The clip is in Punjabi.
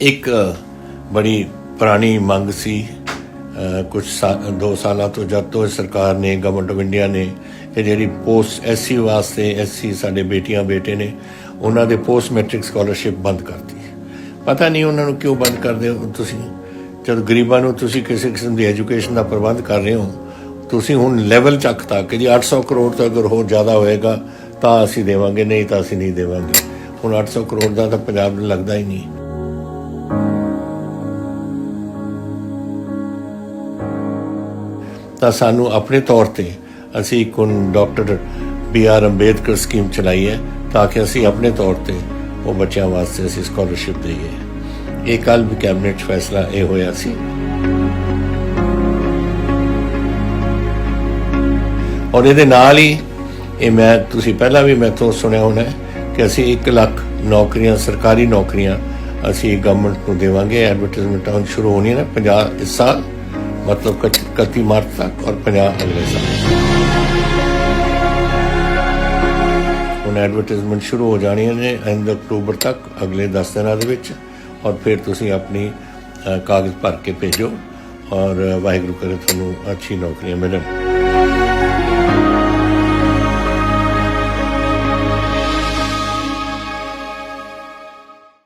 ਇੱਕ ਬੜੀ ਪੁਰਾਣੀ ਮੰਗ ਸੀ ਕੁਝ 2 ਸਾਲਾਂ ਤੋਂ ਜਦ ਤੋਂ ਸਰਕਾਰ ਨੇ ਗਵਰਨਮੈਂਟ ਆਫ ਇੰਡੀਆ ਨੇ ਇਹ ਜਿਹੜੀ ਪੋਸਟ, ਐਸਸੀ ਵਾਸਤੇ ਐਸਸੀ ਸਾਡੇ ਬੇਟੀਆਂ, ਬੇਟੇ ਨੇ, ਉਹਨਾਂ ਦੇ ਪੋਸਟ ਮੈਟ੍ਰਿਕ ਸਕਾਲਰਸ਼ਿਪ ਬੰਦ ਕਰਤੀ। ਪਤਾ ਨਹੀਂ ਉਹਨਾਂ ਨੂੰ ਕਿਉਂ ਬੰਦ ਕਰਦੇ ਹੋ ਤੁਸੀਂ? ਜਦ ਗਰੀਬਾਂ ਨੂੰ ਤੁਸੀਂ ਕਿਸੇ ਕਿਸਮ ਦੀ ਐਜੂਕੇਸ਼ਨ ਦਾ ਪ੍ਰਬੰਧ ਕਰ ਰਹੇ ਹੋ, ਤੁਸੀਂ ਹੁਣ ਲੈਵਲ ਚੱਕਤਾ ਕਿ ਜੀ 800 ਕਰੋੜ ਤੋਂ ਅਗਰ ਹੋਰ ਜ਼ਿਆਦਾ ਹੋਏਗਾ, ਤਾਂ ਅਸੀਂ ਦੇਵਾਂਗੇ, ਨਹੀਂ ਤਾਂ ਅਸੀਂ ਨਹੀਂ ਦੇਵਾਂਗੇ। ਹੁਣ 800 ਕਰੋੜ ਦਾ ਤਾਂ ਪੰਜਾਬ ਨੂੰ ਲੱਗਦਾ ਹੀ ਨਹੀਂ। ਤਾਂ ਸਾਨੂੰ ਆਪਣੇ ਤੌਰ ਤੇ ਅਸੀਂ ਇੱਕ doctor B R Ambedkar scheme ਚਲਾਈ ਹੈ ਤਾਂ ਕਿ ਅਸੀਂ ਆਪਣੇ ਤੌਰ ਤੇ ਉਹ ਬੱਚਿਆਂ ਵਾਸਤੇ ਅਸੀਂ ਸਕਾਲਰਸ਼ਿਪ ਦਈਏ। ਇਹ ਕੱਲ ਵੀ ਕੈਬਨਿਟ ਫੈਸਲਾ ਇਹ ਹੋਇਆ ਸੀ। ਔਰ ਇਹਦੇ ਨਾਲ ਹੀ ਇਹ ਮੈਂ, ਤੁਸੀਂ ਪਹਿਲਾਂ ਵੀ ਮੈਥੋਂ ਸੁਣਿਆ ਹੋਣਾ ਕਿ ਅਸੀਂ 1 ਲੱਖ ਨੌਕਰੀਆਂ, ਸਰਕਾਰੀ ਨੌਕਰੀਆਂ ਅਸੀਂ ਗਵਰਨਮੈਂਟ ਨੂੰ ਦੇਵਾਂਗੇ ਐਡਵਰਟਾਈਜ਼ਮੈਂਟ ਹੁਣ ਸ਼ੁਰੂ ਹੋਣੀ ਹੈ ਨਾ 50 ਇਸ ਸਾਲ। ਮਤਲਬ 31 ਮਾਰਚ ਤੱਕ ਔਰ 50 ਅਗਲੇ ਸਾਲ ਹੁਣ ਐਡਵਰਟਾਈਜ਼ਮੈਂਟ ਸ਼ੁਰੂ ਹੋ ਜਾਣੀਆਂ ਨੇ ਐਂਡ ਅਕਤੂਬਰ ਤੱਕ, ਅਗਲੇ 10 ਦਿਨਾਂ ਦੇ ਵਿੱਚ। ਔਰ ਫਿਰ ਤੁਸੀਂ ਆਪਣੀ ਕਾਗਜ਼ ਭਰ ਕੇ ਭੇਜੋ। ਔਰ ਵਾਹਿਗੁਰੂ ਕਰੇ ਤੁਹਾਨੂੰ ਅੱਛੀ ਨੌਕਰੀਆਂ ਮਿਲਣ।